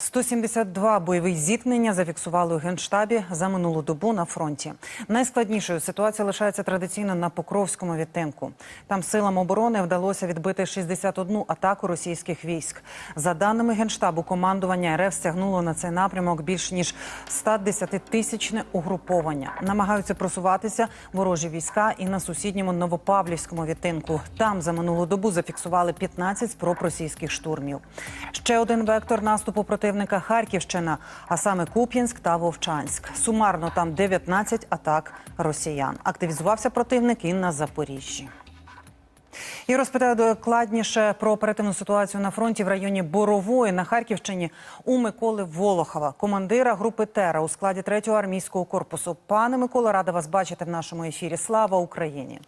172 бойові зіткнення зафіксували у генштабі за минулу добу на фронті. Найскладнішою ситуація лишається традиційно на Покровському відтинку. Там силам оборони вдалося відбити 61 атаку російських військ. За даними генштабу, командування РФ стягнуло на цей напрямок більш ніж 110-тисячне угруповання. Намагаються просуватися ворожі війська і на сусідньому Новопавлівському відтинку. Там за минулу добу зафіксували 15 спроб російських штурмів. Ще один вектор наступу противника Харківщина, а саме Куп'янськ та Вовчанськ. Сумарно там 19 атак росіян. Активізувався противник і на Запоріжжі. І розпитаю докладніше про оперативну ситуацію на фронті в районі Борової на Харківщині у Миколи Волохова, командира групи Тера у складі 3-го армійського корпусу. Пане Микола, рада вас бачити в нашому ефірі. Слава Україні!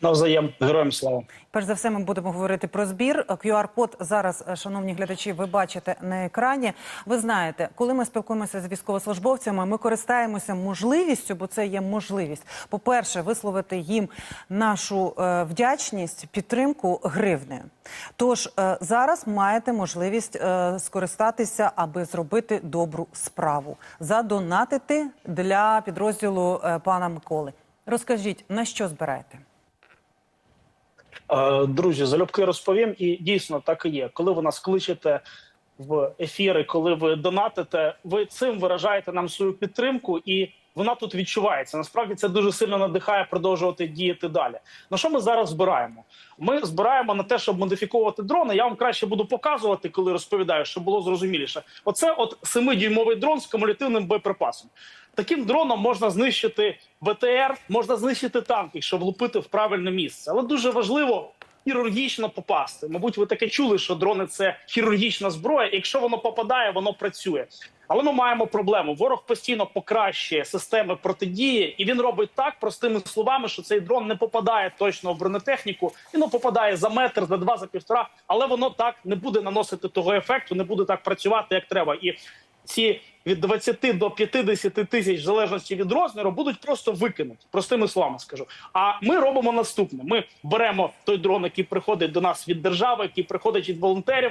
Навзаєм героям слава. Перш за все, ми будемо говорити про збір. QR-код зараз, е, шановні глядачі, ви бачите на екрані. Ви знаєте, коли ми спілкуємося з військовослужбовцями, ми користаємося можливістю, бо це є можливість. По-перше, висловити їм нашу е, вдячність, підтримку гривнею. Тож е, зараз маєте можливість скористатися, аби зробити добру справу, задонатити для підрозділу пана Миколи. Розкажіть, на що збираєте? Е, Друзі, залюбки розповім, і дійсно так і є. Коли ви нас кличете в ефіри, коли ви донатите, ви цим виражаєте нам свою підтримку, і вона тут відчувається. Насправді це дуже сильно надихає продовжувати діяти далі. На що ми зараз збираємо? Ми збираємо на те, щоб модифіковувати дрони. Я вам краще буду показувати, коли розповідаю, щоб було зрозуміліше. Оце от 7-дюймовий дрон з кумулятивним боєприпасом. Таким дроном можна знищити БТР, можна знищити танк, якщо влупити в правильне місце. Але дуже важливо хірургічно попасти. Мабуть, ви таке чули, що дрони це хірургічна зброя. Якщо воно попадає, воно працює. Але ми маємо проблему. Ворог постійно покращує системи протидії, і він робить так простими словами, що цей дрон не попадає точно в бронетехніку, ну попадає за метр, за два, за півтора. Але воно так не буде наносити того ефекту, не буде так працювати, як треба. І ці від 20 до 50 тисяч в залежності від розміру будуть просто викинуті. Простими словами скажу. А ми робимо наступне: ми беремо той дрон, який приходить до нас від держави, який приходить від волонтерів.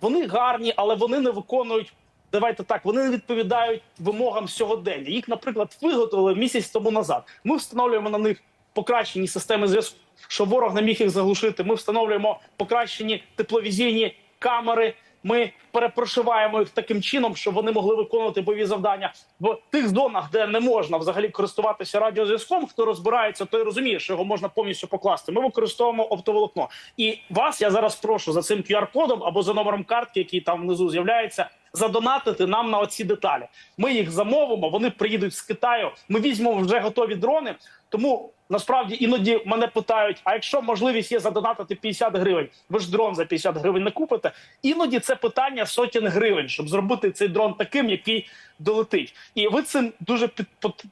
Вони гарні, але вони не виконують. Давайте так, вони не відповідають вимогам сьогодення. Їх, наприклад, виготовили місяць тому назад. Ми встановлюємо на них покращені системи зв'язку, щоб ворог не міг їх заглушити. Ми встановлюємо покращені тепловізійні камери. Ми перепрошиваємо їх таким чином, щоб вони могли виконувати бойові завдання в тих зонах, де не можна взагалі користуватися радіозв'язком. Хто розбирається, той розуміє, що його можна повністю покласти. Ми використовуємо оптоволокно. І вас я зараз прошу за цим QR-кодом або за номером картки, який там внизу з'являється. Задонатити нам на оці деталі. Ми їх замовимо. Вони приїдуть з Китаю. Ми візьмемо вже готові дрони. Тому насправді іноді мене питають: а якщо можливість є задонатити 50 гривень, ви ж дрон за 50 гривень не купите. Іноді це питання сотень гривень, щоб зробити цей дрон таким, який долетить. І ви цим дуже під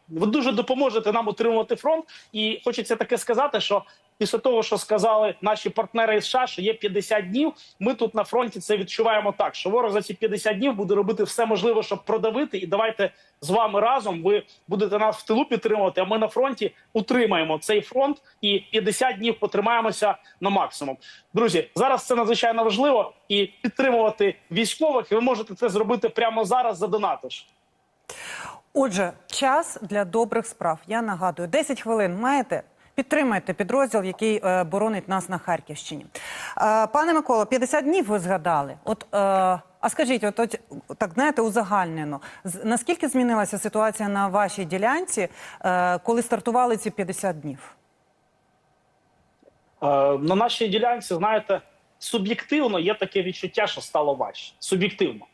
ви дуже допоможете нам утримувати фронт. І хочеться таке сказати, що. Після того, що сказали наші партнери із США, що є 50 днів. Ми тут на фронті це відчуваємо так, що ворог за ці 50 днів буде робити все можливе, щоб продавити. І давайте з вами разом ви будете нас в тилу підтримувати. А ми на фронті утримаємо цей фронт і 50 днів потримаємося на максимум. Друзі, зараз це надзвичайно важливо і підтримувати військових. І ви можете це зробити прямо зараз, задонатиш. Отже, час для добрих справ. Я нагадую, 10 хвилин маєте. Підтримайте підрозділ, який е, боронить нас на Харківщині. Е, пане Миколо, 50 днів ви згадали. От, е, а скажіть, от, от так знаєте, узагальнено, з- наскільки змінилася ситуація на вашій ділянці, коли стартували ці 50 днів? На нашій ділянці, знаєте, суб'єктивно є таке відчуття, що стало важче. Суб'єктивно.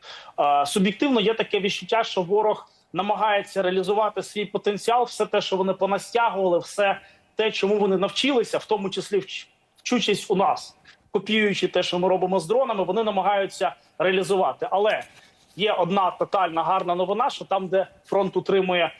Суб'єктивно є таке відчуття, що ворог намагається реалізувати свій потенціал, все те, що вони понастягували, все те, чому вони навчилися, в тому числі вч- вчучись у нас, копіюючи те, що ми робимо з дронами, вони намагаються реалізувати. Але є одна тотальна гарна новина, що там, де фронт утримує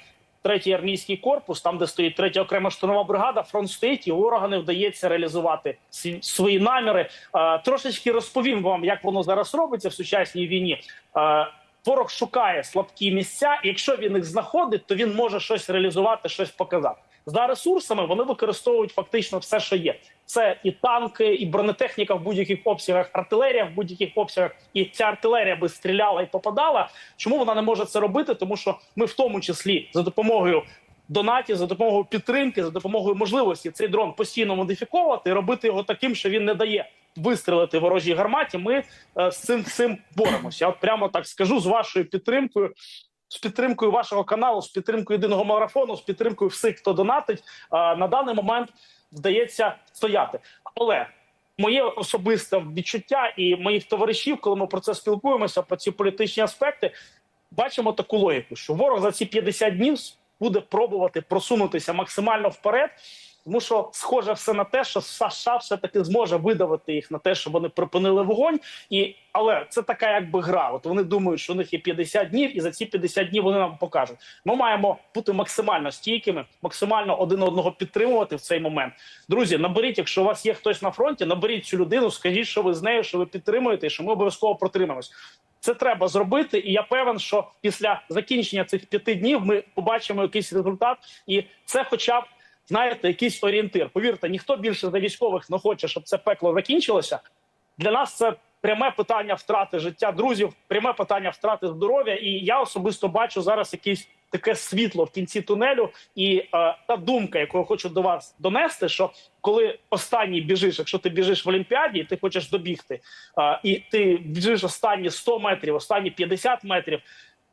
третій армійський корпус, там де стоїть третя окрема штурмова бригада, фронт стоїть і ворога не вдається реалізувати свої наміри. Е, трошечки розповім вам, як воно зараз робиться в сучасній війні. Е, ворог шукає слабкі місця. і Якщо він їх знаходить, то він може щось реалізувати, щось показати. За ресурсами вони використовують фактично все, що є. Це і танки, і бронетехніка в будь-яких обсягах, артилерія в будь-яких обсягах, і ця артилерія би стріляла і попадала. Чому вона не може це робити? Тому що ми в тому числі за допомогою донатів, за допомогою підтримки, за допомогою можливості цей дрон постійно модифіковувати і робити його таким, що він не дає вистрелити ворожій гарматі. Ми е, з цим з цим боремося. Я от прямо так скажу з вашою підтримкою. З підтримкою вашого каналу, з підтримкою єдиного марафону, з підтримкою всіх, хто донатить, на даний момент вдається стояти. Але моє особисте відчуття і моїх товаришів, коли ми про це спілкуємося, про ці політичні аспекти, бачимо таку логіку, що ворог за ці 50 днів буде пробувати просунутися максимально вперед. Тому що схоже все на те, що США все таки зможе видавити їх на те, щоб вони припинили вогонь, і але це така якби гра. От вони думають, що у них є 50 днів, і за ці 50 днів вони нам покажуть. Ми маємо бути максимально стійкими, максимально один одного підтримувати в цей момент. Друзі, наберіть, якщо у вас є хтось на фронті, наберіть цю людину, скажіть, що ви з нею, що ви підтримуєте, і що ми обов'язково протримаємось. Це треба зробити, і я певен, що після закінчення цих п'яти днів ми побачимо якийсь результат, і це, хоча б знаєте, якийсь орієнтир. Повірте, ніхто більше за військових не хоче, щоб це пекло закінчилося. Для нас це пряме питання втрати життя друзів, пряме питання втрати здоров'я. І я особисто бачу зараз якийсь таке світло в кінці тунелю. І е, та думка, яку я хочу до вас донести, що коли останній біжиш, якщо ти біжиш в Олімпіаді, ти хочеш добігти, е, і ти біжиш останні 100 метрів, останні 50 метрів.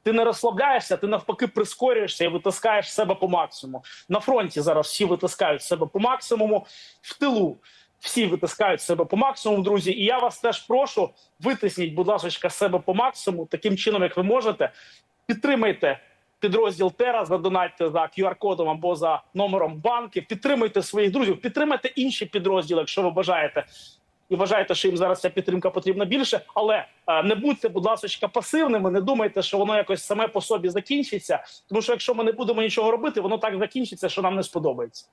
Ти не розслабляєшся, ти навпаки прискорюєшся і витискаєш себе по максимуму. На фронті зараз всі витискають себе по максимуму, в тилу всі витискають себе по максимуму, друзі. І я вас теж прошу витисніть, будь ласка, себе по максимуму, таким чином, як ви можете. Підтримайте підрозділ Тера, задонатьте за QR-кодом або за номером банків. Підтримуйте своїх друзів, підтримайте інші підрозділи, якщо ви бажаєте. І вважаєте, що їм зараз ця підтримка потрібна більше, але е, не будьте, будь ласка, пасивними. Не думайте, що воно якось саме по собі закінчиться. Тому що якщо ми не будемо нічого робити, воно так закінчиться, що нам не сподобається.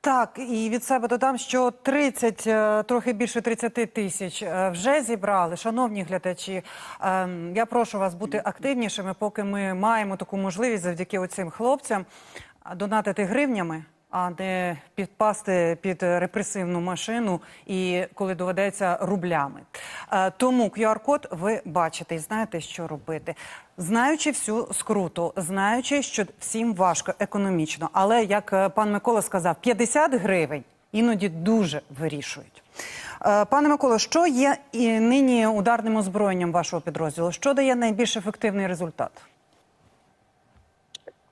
Так, і від себе додам, що 30, е, трохи більше 30 тисяч е, вже зібрали. Шановні глядачі, е, я прошу вас бути активнішими, поки ми маємо таку можливість завдяки оцим хлопцям донатити гривнями, а не підпасти під репресивну машину і коли доведеться рублями. Е, Тому QR-код ви бачите і знаєте, що робити. Знаючи всю скруту, знаючи, що всім важко економічно, але як е, пан Микола сказав, 50 гривень іноді дуже вирішують. Е, Пане Миколо, що є і нині ударним озброєнням вашого підрозділу? Що дає найбільш ефективний результат?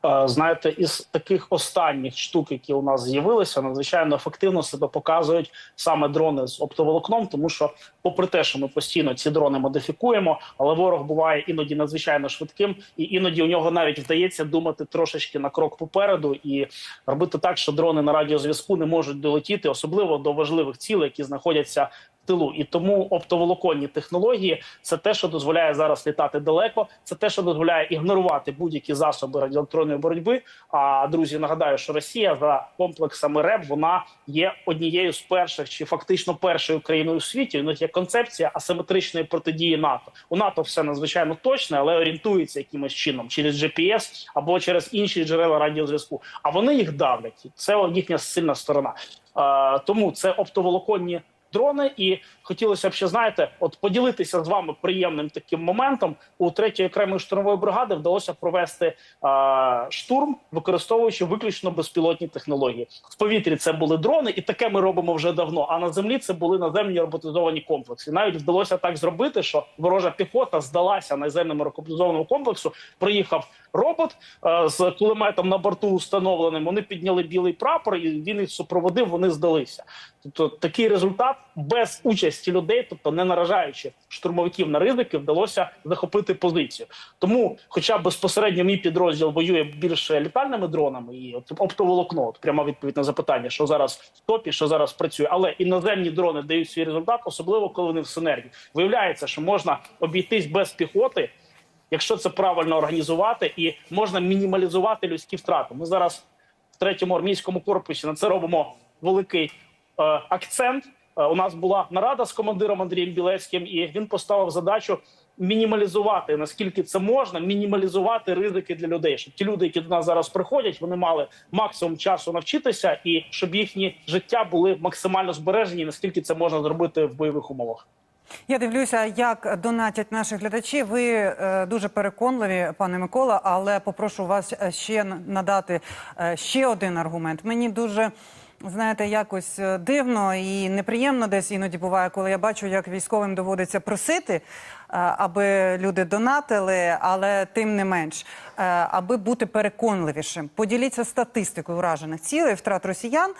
Е, Знаєте, із таких останніх штук, які у нас з'явилися, надзвичайно ефективно себе показують саме дрони з оптоволокном, тому що, попри те, що ми постійно ці дрони модифікуємо, але ворог буває іноді надзвичайно швидким, і іноді у нього навіть вдається думати трошечки на крок попереду і робити так, що дрони на радіозв'язку не можуть долетіти, особливо до важливих цілей, які знаходяться тилу. І тому оптоволоконні технології це те, що дозволяє зараз літати далеко. Це те, що дозволяє ігнорувати будь-які засоби радіоелектронної боротьби. А друзі, нагадаю, що Росія за комплексами РЕБ вона є однією з перших чи фактично першою країною у світі. У них є концепція асиметричної протидії НАТО. У НАТО все надзвичайно точне, але орієнтується якимось чином через GPS або через інші джерела радіозв'язку. А вони їх давлять. Це їхня сильна сторона. Тому це оптоволоконні дрони, і хотілося б ще знаєте, от поділитися з вами приємним таким моментом. У третьої окремої штурмової бригади вдалося провести е, штурм, використовуючи виключно безпілотні технології. В повітрі це були дрони, і таке ми робимо вже давно. А на землі це були наземні роботизовані комплекси. Навіть вдалося так зробити, що ворожа піхота здалася наземному роботизованому комплексу. Приїхав робот е, з кулеметом на борту установленим. Вони підняли білий прапор, і він їх супроводив. Вони здалися. Тобто такий результат без участі людей, тобто не наражаючи штурмовиків на ризики, вдалося захопити позицію. Тому, хоча безпосередньо мій підрозділ воює більше літальними дронами, і от оптоволокно, от пряма відповідь на запитання, що зараз в топі, що зараз працює, але іноземні дрони дають свій результат, особливо коли вони в синергії. Виявляється, що можна обійтись без піхоти. Якщо це правильно організувати, і можна мінімалізувати людські втрати. Ми зараз в третьому армійському корпусі на це робимо великий е, акцент. Е, у нас була нарада з командиром Андрієм Білецьким, і він поставив задачу мінімалізувати наскільки це можна, мінімалізувати ризики для людей, щоб ті люди, які до нас зараз приходять, вони мали максимум часу навчитися, і щоб їхні життя були максимально збережені, наскільки це можна зробити в бойових умовах. Я дивлюся, як донатять наші глядачі. Ви е, дуже переконливі, пане Микола, але попрошу вас ще надати е, ще один аргумент. Мені дуже. Знаєте, якось е, дивно і неприємно десь іноді буває, коли я бачу, як військовим доводиться просити, е, аби люди донатили, але тим не менш, е, аби бути переконливішим. Поділіться статистикою уражених цілей, втрат росіян,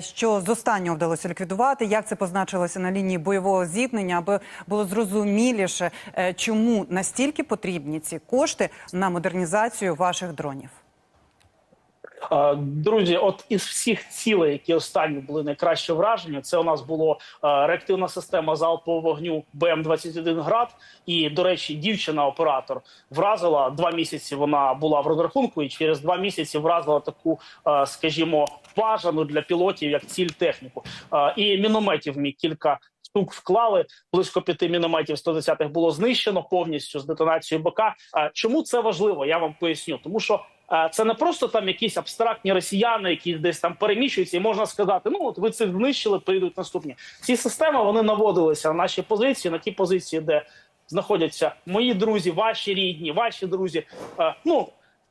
що з останнього вдалося ліквідувати, як це позначилося на лінії бойового зіткнення, аби було зрозуміліше, чому настільки потрібні ці кошти на модернізацію ваших дронів. Е, Друзі, от із всіх цілей, які останні були найкраще враження, це у нас було е, реактивна система залпового вогню БМ-21 град. І до речі, дівчина-оператор вразила два місяці. Вона була в розрахунку, і через два місяці вразила таку, е, скажімо, бажану для пілотів як ціль техніку. І мінометів ми кілька. Штук вклали близько п'яти мінометів 110-х було знищено повністю з детонацією БК. Чому це важливо? Я вам поясню, тому що це не просто там якісь абстрактні росіяни, які десь там переміщуються, і можна сказати: ну от ви цих знищили, прийдуть наступні. Ці системи вони наводилися на наші позиції, на ті позиції, де знаходяться мої друзі, ваші рідні, ваші друзі. Е, Ну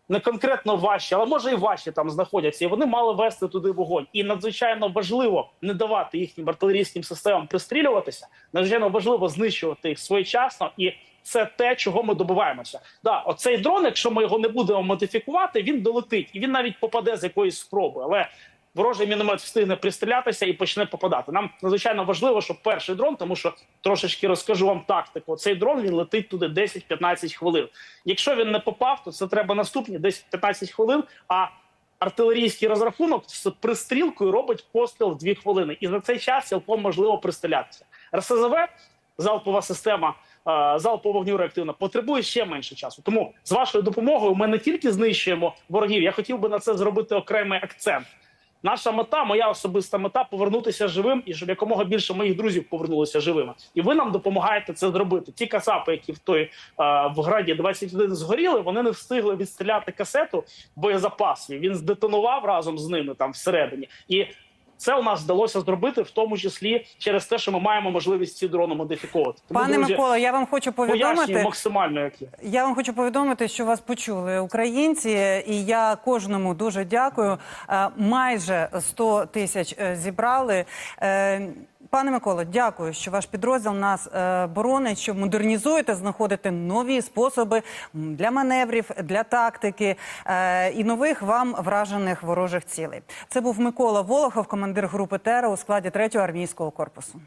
не конкретно ваші, але може і ваші там знаходяться, і вони мали вести туди вогонь. І надзвичайно важливо не давати їхнім артилерійським системам пристрілюватися. Надзвичайно важливо знищувати їх своєчасно, і це те, чого ми добиваємося. Да, оцей дрон, якщо ми його не будемо модифікувати, він долетить і він навіть попаде з якоїсь спроби. Але ворожий міномет встигне пристрілятися і почне попадати. Нам надзвичайно важливо, щоб перший дрон, тому що трошечки розкажу вам тактику. Цей дрон він летить туди 10-15 хвилин. Якщо він не попав, то це треба наступні 10-15 хвилин. А артилерійський розрахунок з пристрілкою робить постріл в 2 хвилини, і за цей час цілком можливо пристрілятися. РСЗВ залпова система. Залпового вогню реактивна потребує ще менше часу. Тому з вашою допомогою ми не тільки знищуємо ворогів. Я хотів би на це зробити окремий акцент. Наша мета, моя особиста мета повернутися живим і щоб якомога більше моїх друзів повернулися живими. І ви нам допомагаєте це зробити. Ті касапи, які в той е, в граді 21 згоріли, вони не встигли відстріляти касету боєзапасів. Він здетонував разом з ними там всередині. І це у нас вдалося зробити, в тому числі через те, що ми маємо можливість ці дрони модифікувати. Тому, Пане друзі, Микола, я вам хочу повідомити. максимально, як є. Я вам хочу повідомити, що вас почули українці, і я кожному дуже дякую. Е, Майже 100 тисяч е, зібрали. Пане Миколо, дякую, що ваш підрозділ нас е, боронить, що модернізуєте, знаходите нові способи для маневрів, для тактики е, і нових вам вражених ворожих цілей. Це був Микола Волохов, командир групи ТЕРА у складі 3-го армійського корпусу.